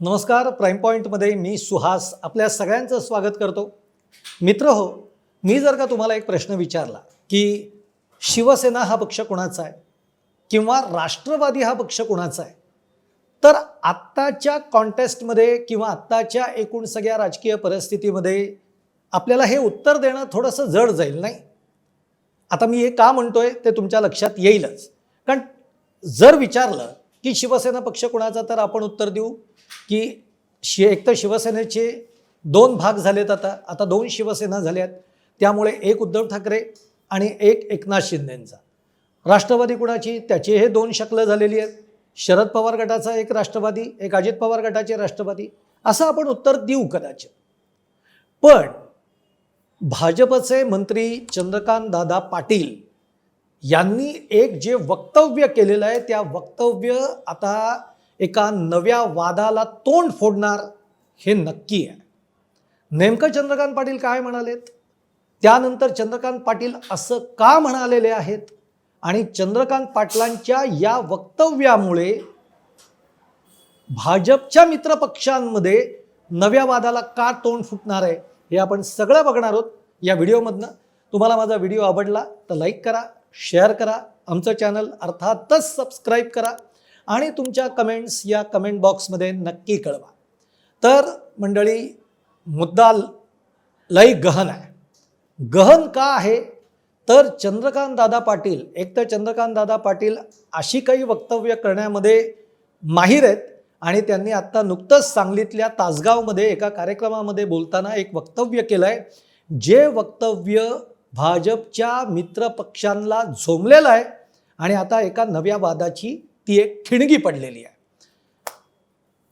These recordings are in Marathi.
नमस्कार प्राईम पॉईंटमध्ये मी सुहास आपल्या सगळ्यांचं स्वागत करतो. मित्र हो मी जर का तुम्हाला एक प्रश्न विचारला की शिवसेना हा पक्ष कोणाचा आहे किंवा राष्ट्रवादी हा पक्ष कोणाचा आहे तर आत्ताच्या कॉन्टेस्टमध्ये किंवा आत्ताच्या एकूण सगळ्या राजकीय परिस्थितीमध्ये आपल्याला हे उत्तर देणं थोडंसं जड जाईल नाही? आता मी हे का म्हणतोय ते तुमच्या लक्षात येईलच. कारण जर विचारलं की शिवसेना पक्ष कोणाचा तर आपण उत्तर देऊ. की शि एक तर शिवसेनेचे दोन भाग झालेत आता आता दोन शिवसेना झाल्यात. त्यामुळे एक उद्धव ठाकरे आणि एक एकनाथ शिंदेंचा. राष्ट्रवादी कुणाची? त्याची हे दोन शकलं झालेली आहेत. शरद पवार गटाचा एक राष्ट्रवादी एक अजित पवार गटाचे राष्ट्रवादी. असं आपण उत्तर देऊ कदाचित. पण भाजपचे मंत्री चंद्रकांत दादा पाटील यांनी एक जे वक्तव्य केलेलं आहे त्या वक्तव्य आता एका नव्या वादाला तोंड फोडणार हे नक्की आहे. नेमकं चंद्रकांत पाटील काय म्हणालेत? त्यानंतर चंद्रकांत पाटील असं का म्हणालेले आहेत? आणि चंद्रकांत पाटलांच्या या वक्तव्यामुळे भाजपच्या मित्रपक्षांमध्ये नव्या वादाला का तोंड फुटणार आहे हे आपण सगळं बघणार आहोत या व्हिडिओमधनं. तुम्हाला माझा व्हिडिओ आवडला तर लाईक करा शेअर करा आमचं चॅनल अर्थातच सबस्क्राईब करा. आणि तुमच्या कमेंट्स या कमेंट बॉक्समध्ये नक्की कळवा. तर मंडळी मुद्दा लय गहन आहे. गहन का आहे? तर चंद्रकांत दादा पाटील एक तर चंद्रकांत दादा पाटील अशी काही वक्तव्य करण्यामध्ये माहीर आहेत आणि त्यांनी आत्ता नुकतंच सांगलीतल्या तासगावमध्ये एका कार्यक्रमामध्ये बोलताना एक वक्तव्य केलं आहे जे वक्तव्य भाजपच्या मित्रपक्षांना झोंबलेलं आहे आणि आता एका नव्या वादाची ती एक ठिणगी पडलेली आहे.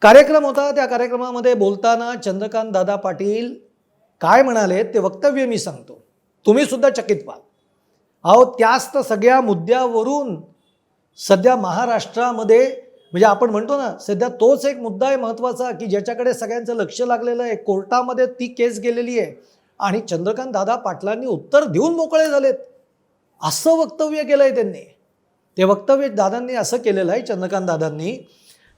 कार्यक्रम होता त्या कार्यक्रमामध्ये बोलताना चंद्रकांत दादा पाटील काय म्हणाले ते वक्तव्य मी सांगतो. तुम्ही सुद्धा चकित व्हाल अहो त्याच तर सगळ्या मुद्द्यावरून सध्या महाराष्ट्रामध्ये म्हणजे आपण म्हणतो ना सध्या तोच एक मुद्दा आहे महत्त्वाचा की ज्याच्याकडे सगळ्यांचं लक्ष लागलेलं आहे कोर्टामध्ये ती केस गेलेली आहे. आणि चंद्रकांत दादा पाटलांनी उत्तर देऊन मोकळे झालेत. असं वक्तव्य केलं आहे त्यांनी. ते वक्तव्य दादांनी असं केलेलं आहे चंद्रकांत दादांनी.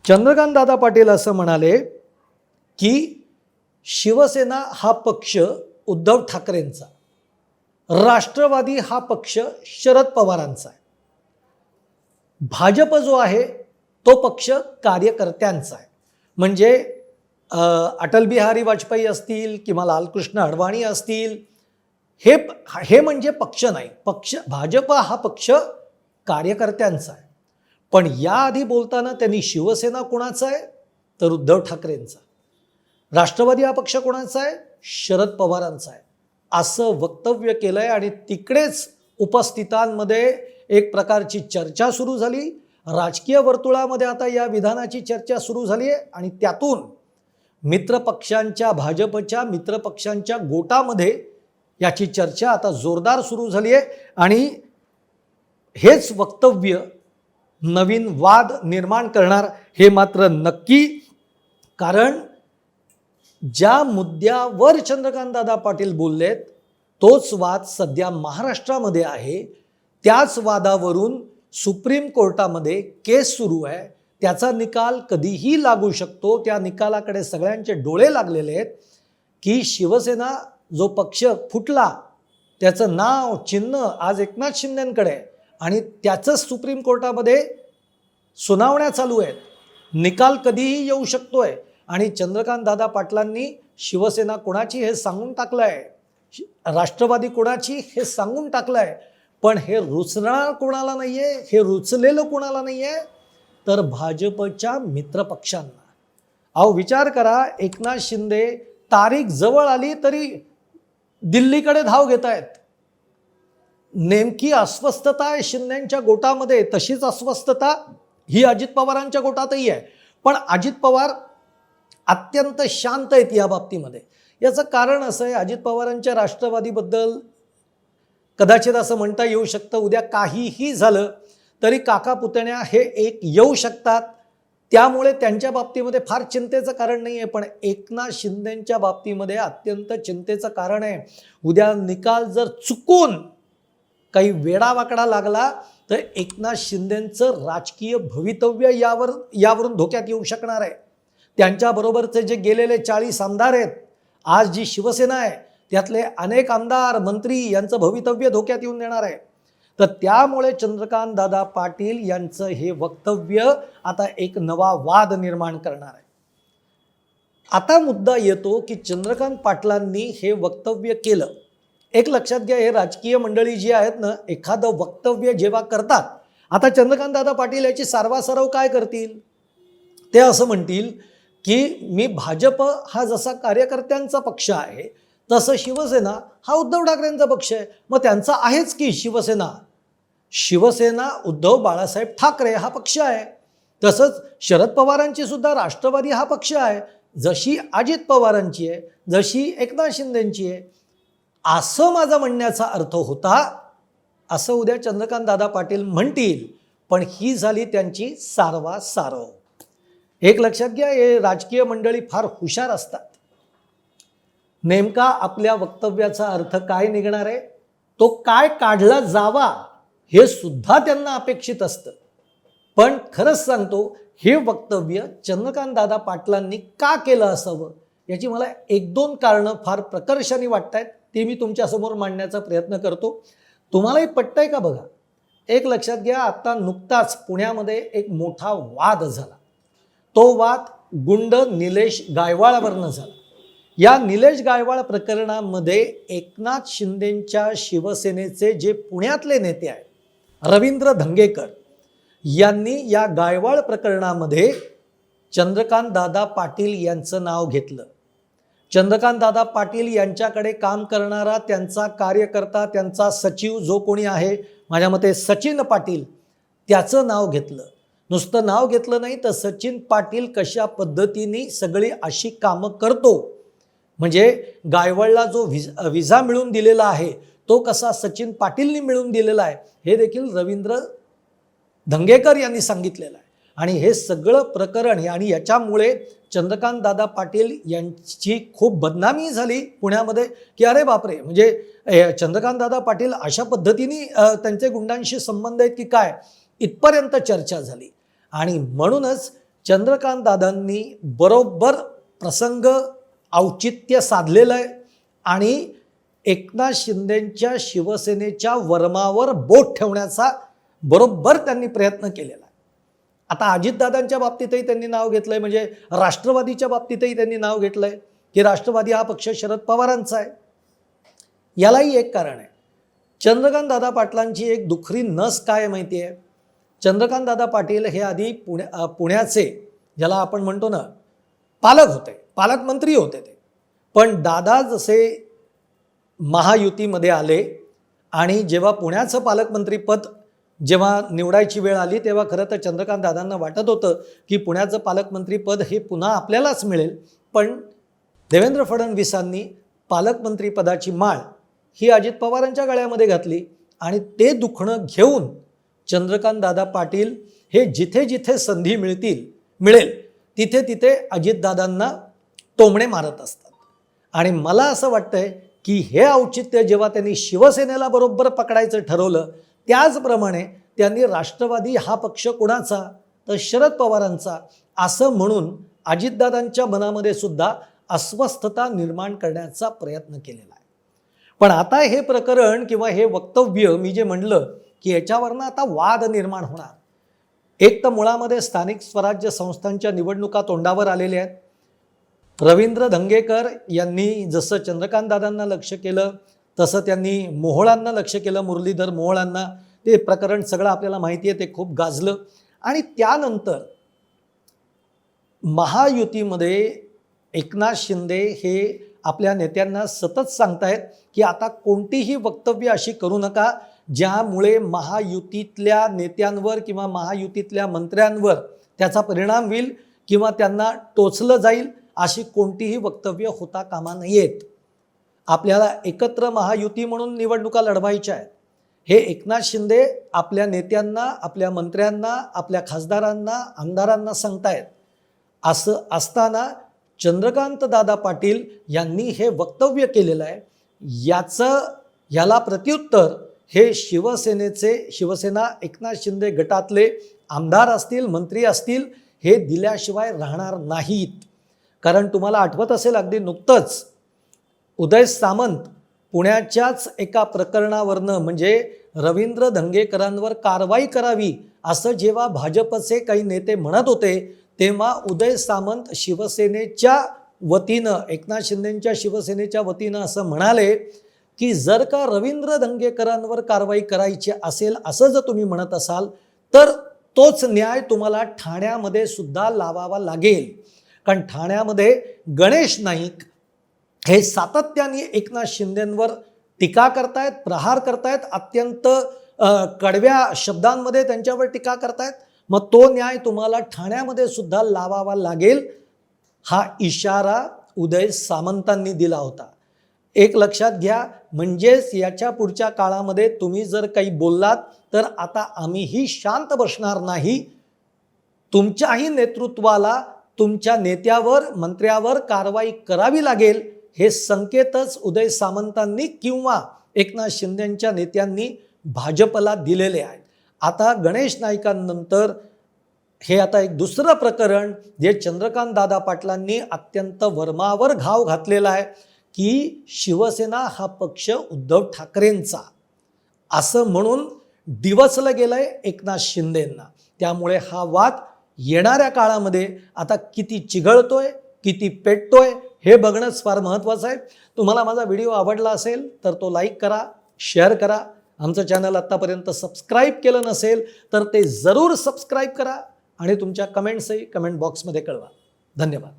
चंद्रकांत दादा पाटील असं म्हणाले की शिवसेना हा पक्ष उद्धव ठाकरेंचा राष्ट्रवादी हा पक्ष शरद पवारांचा आहे. भाजप जो आहे तो पक्ष कार्यकर्त्यांचा आहे. म्हणजे अटल बिहारी वाजपेयी असतील किंवा लालकृष्ण अडवाणी असतील हे हे म्हणजे पक्ष नाही. पक्ष भाजप हा पक्ष कार्यकर्त्यांचा आहे. पण याआधी बोलताना त्यांनी शिवसेना कोणाचा आहे? तर उद्धव ठाकरेंचा राष्ट्रवादी हा पक्ष कोणाचा आहे? शरद पवारांचा आहे. असं वक्तव्य केलं आहे आणि तिकडेच उपस्थितांमध्ये एक प्रकारची चर्चा सुरू झाली. राजकीय वर्तुळामध्ये आता या विधानाची चर्चा सुरू झाली आहे आणि त्यातून मित्रपक्षांच्या भाजपच्या मित्रपक्षांच्या गोटामध्ये याची चर्चा आता जोरदार सुरू झाली आहे आणि हेच वक्तव्य नवीन वाद निर्माण करणार हे मात्र नक्की. कारण ज्या मुद्द्यावर चंद्रकांतदादा पाटील बोललेत तोच वाद सध्या महाराष्ट्रामध्ये आहे. त्याच वादावरून सुप्रीम कोर्टामध्ये केस सुरू आहे. त्याचा निकाल कधीही लागू शकतो. त्या निकालाकडे सगळ्यांचे डोळे लागलेले आहेत की शिवसेना जो पक्ष फुटला त्याचं नाव चिन्ह आज एकनाथ शिंदेंकडे आहे. आणि त्याचंच सुप्रीम कोर्टामध्ये सुनावण्या चालू आहेत. निकाल कधीही येऊ शकतोय. आणि चंद्रकांत दादा पाटलांनी शिवसेना कोणाची हे सांगून टाकलं आहे राष्ट्रवादी कोणाची हे सांगून टाकलं आहे पण हे रुचणार कोणाला नाही आहे हे रुचलेलं कोणाला नाही आहे तर भाजपच्या मित्रपक्षांना. अहो विचार करा एकनाथ शिंदे तारीख जवळ आली तरी दिल्लीकडे धाव घेत आहेत नेमकी अस्वस्थता आहे शिंदेच्या गोटामध्ये तशीच अस्वस्थता ही अजित पवारांच्या गोटातही आहे. पण अजित पवार अत्यंत शांत आहेत या बाबतीमध्ये. याचं कारण असं आहे अजित पवारांच्या राष्ट्रवादीबद्दल कदाचित असं म्हणता येऊ शकतं उद्या काहीही झालं तरी काका पुतण्या हे एक येऊ शकतात. त्यामुळे त्यांच्या बाबतीमध्ये फार चिंतेचं कारण नाही आहे पण एकनाथ शिंदेच्या बाबतीमध्ये अत्यंत चिंतेचं कारण आहे. उद्या निकाल जर चुकून काही वेडावाकडा लागला तर एकनाथ शिंदेंचं राजकीय भवितव्य यावर यावरून धोक्यात येऊ शकणार आहे. त्यांच्याबरोबरचे जे गेलेले चाळीस आमदार आहेत आज जी शिवसेना आहे त्यातले अनेक आमदार मंत्री यांचं भवितव्य धोक्यात येऊन देणार आहे. तर त्यामुळे चंद्रकांत दादा पाटील यांचं हे वक्तव्य आता एक नवा वाद निर्माण करणार आहे. आता मुद्दा येतो की चंद्रकांत पाटलांनी हे वक्तव्य केलं. एक लक्षात घ्या हे राजकीय मंडळी जी आहेत ना एखादं वक्तव्य जेव्हा करतात आता चंद्रकांत दादा पाटील याची सारवासारव काय करतील? ते असं म्हणतील की मी भाजप हा जसा कार्यकर्त्यांचा पक्ष आहे तसं शिवसेना हा उद्धव ठाकरेंचा पक्ष आहे. मग त्यांचा आहेच की शिवसेना? शिवसेना उद्धव बाळासाहेब ठाकरे हा पक्ष आहे. तसंच शरद पवारांची सुद्धा राष्ट्रवादी हा पक्ष आहे. जशी अजित पवारांची आहे जशी एकनाथ शिंदेंची आहे असं माझा म्हणण्याचा अर्थ होता असं उद्या चंद्रकांत दादा पाटील म्हणतील पण ही झाली त्यांची सारवा सारव एक लक्षात घ्या हे राजकीय मंडळी फार हुशार असतात. नेमका आपल्या वक्तव्याचा अर्थ काय निघणार आहे? तो काय काढला जावा हे सुद्धा त्यांना अपेक्षित असतं. पण खरंच सांगतो हे वक्तव्य चंद्रकांत दादा पाटलांनी का केलं असावं याची मला एक दोन कारणं फार प्रकर्षाने वाटत आहेत ते मी तुमच्यासमोर मांडण्याचा प्रयत्न करतो. तुम्हालाही पटतंय का बघा? एक लक्षात घ्या आत्ता नुकताच पुण्यामध्ये एक मोठा वाद झाला. तो वाद गुंड निलेश गायवाळावरनं झाला. या निलेश गायवाळ प्रकरणामध्ये एकनाथ शिंदेंच्या शिवसेनेचे जे पुण्यातले नेते आहेत रवींद्र धंगेकर यांनी या गायवाळ प्रकरणामध्ये चंद्रकांत दादा पाटील यांचं नाव घेतलं. चंद्रकांत दादा पाटील यांच्याकडे काम करणारा त्यांचा कार्यकर्ता त्यांचा सचिव जो कोणी आहे माझ्या मते सचिन पाटील त्याचं नाव घेतलं. नुसतं नाव घेतलं नाही तर सचिन पाटील कशा पद्धतीने सगळी अशी कामं करतो? म्हणजे गायवळला जो विज विजा मिळून दिलेला आहे तो कसा सचिन पाटीलनी मिळून दिलेला आहे हे देखील रवींद्र धंगेकर यांनी सांगितलेलं आहे. आणि हे सगळं प्रकरण आणि याच्यामुळे चंद्रकांत दादा पाटील यांची खूप बदनामी झाली पुण्यामध्ये की अरे बापरे म्हणजे चंद्रकांत दादा पाटील अशा पद्धतीने त्यांचे गुंडांशी संबंध आहेत की काय? इथपर्यंत चर्चा झाली. आणि म्हणूनच चंद्रकांत दादांनी बरोबर प्रसंग औचित्य साधलेलं आहे आणि एकनाथ शिंदेंच्या शिवसेनेच्या वर्मावर बोट ठेवण्याचा बरोबर त्यांनी प्रयत्न केलेला आहे. आता अजितदादांच्या बाबतीतही त्यांनी नाव घेतलं आहे म्हणजे राष्ट्रवादीच्या बाबतीतही त्यांनी नाव घेतलं आहे की राष्ट्रवादी हा पक्ष शरद पवारांचा आहे. यालाही एक कारण आहे. चंद्रकांत दादा पाटलांची एक दुखरी नस काय माहिती आहे? चंद्रकांत दादा पाटील हे आधी पुण्या पुण्याचे ज्याला आपण म्हणतो ना पालक होते पालकमंत्री होते ते. पण दादा जसे महायुतीमध्ये आले आणि जेव्हा पुण्याचं पालकमंत्रीपद जेव्हा निवडायची वेळ आली तेव्हा खरं तर चंद्रकांत दादांना वाटत होतं की पुण्याचं पालकमंत्रीपद हे पुन्हा आपल्यालाच मिळेल. पण देवेंद्र फडणवीसांनी पालकमंत्रीपदाची माळ ही अजित पवारांच्या गळ्यामध्ये घातली आणि ते दुखणं घेऊन चंद्रकांत दादा पाटील हे जिथे जिथे संधी मिळतील मिळेल तिथे तिथे अजितदादांना टोमणे मारत असतात. आणि मला असं वाटतंय की हे औचित्य जेव्हा त्यांनी शिवसेनेला बरोबर पकडायचं ठरवलं त्याचप्रमाणे त्यांनी राष्ट्रवादी हा पक्ष कोणाचा? तर शरद पवारांचा. असं म्हणून अजितदादांच्या मनामध्ये सुद्धा अस्वस्थता निर्माण करण्याचा प्रयत्न केलेला आहे. पण आता हे प्रकरण किंवा हे वक्तव्य मी जे म्हणलं की याच्यावरनं आता वाद निर्माण होणार. एक तर मुळामध्ये स्थानिक स्वराज्य संस्थांच्या निवडणुका तोंडावर आलेल्या आहेत. रवींद्र धंगेकर यांनी जसं चंद्रकांत दादांना लक्ष केलं तसं त्यांनी मोहोळांना लक्ष केलं मुरलीधर मोहोळांना. ते प्रकरण सगळं आपल्याला माहिती आहे ते खूप गाजलं. आणि त्यानंतर महायुतीमध्ये एकनाथ शिंदे हे आपल्या नेत्यांना सतत सांगतायत की आता कोणतीही वक्तव्य अशी करू नका ज्यामुळे महायुतीतल्या नेत्यांवर किंवा महायुतीतल्या मंत्र्यांवर त्याचा परिणाम होईल किंवा त्यांना टोचलं जाईल अशी कोणतीही वक्तव्य होता कामा नयेत. आपल्याला एकत्र महायुती म्हणून निवडणुका लढवायच्या आहेत. हे एकनाथ शिंदे आपल्या नेत्यांना आपल्या मंत्र्यांना आपल्या खासदारांना आमदारांना सांगतायत. असं असताना चंद्रकांत दादा पाटील यांनी हे वक्तव्य केलेलं आहे. याचं याला प्रत्युत्तर हे शिवसेनेचे शिवसेना एकनाथ शिंदे गटातले आमदार असतील मंत्री असतील हे दिल्याशिवाय राहणार नाहीत. कारण तुम्हाला आठवत असेल अगदी नुकतंच उदय सामंत पुण्याच्याच एका प्रकरणावरनं म्हणजे रवींद्र धंगेकरांवर कारवाई करावी असं जेव्हा भाजपचे काही नेते म्हणत होते तेव्हा उदय सामंत शिवसेनेच्या वतीनं एकनाथ शिंदेच्या शिवसेनेच्या वतीनं असं म्हणाले की जर का रवींद्र धंगेकरांवर कारवाई करायची असेल असं जर तुम्ही म्हणत असाल तर तोच न्याय तुम्हाला ठाण्यामध्ये सुद्धा लावावा लागेल. कारण ठाण्यामध्ये गणेश नाईक हे सातत्याने एकनाथ शिंदेंवर टीका करतायत प्रहार करतायत अत्यंत कडव्या शब्दांमध्ये त्यांच्यावर टीका करतायत. मग तो न्याय तुम्हाला ठाण्यामध्ये सुद्धा लावावा लागेल हा इशारा उदय सामंतांनी दिला होता. एक लक्षात घ्या म्हणजेच याच्या पुढच्या काळामध्ये तुम्ही जर काही बोललात तर आता आम्हीही शांत बसणार नाही. तुमच्याही नेतृत्वाला तुमच्या नेत्यावर मंत्र्यावर कारवाई करावी लागेल. हे संकेतच उदय सामंतांनी किंवा एकनाथ शिंदेच्या नेत्यांनी भाजपला दिलेले आहेत. आता गणेश नाईकांनंतर हे आता एक दुसरं प्रकरण जे चंद्रकांत दादा पाटलांनी अत्यंत वर्मावर घाव घातलेला आहे की शिवसेना हा पक्ष उद्धव ठाकरेंचा. असं म्हणून दिवसलं गेलं आहे एकनाथ शिंदेंना. त्यामुळे हा वाद येणाऱ्या काळामध्ये आता किती चिघळतोय किती पेटतोय हे बघणंच फार महत्त्वाचं आहे. तुम्हाला माझा व्हिडिओ आवडला असेल तर तो लाईक करा शेअर करा. आमचं चॅनल आत्तापर्यंत सबस्क्राईब केलं नसेल तर ते जरूर सबस्क्राईब करा आणि तुमच्या कमेंट्सही कमेंट बॉक्समध्ये कळवा. धन्यवाद.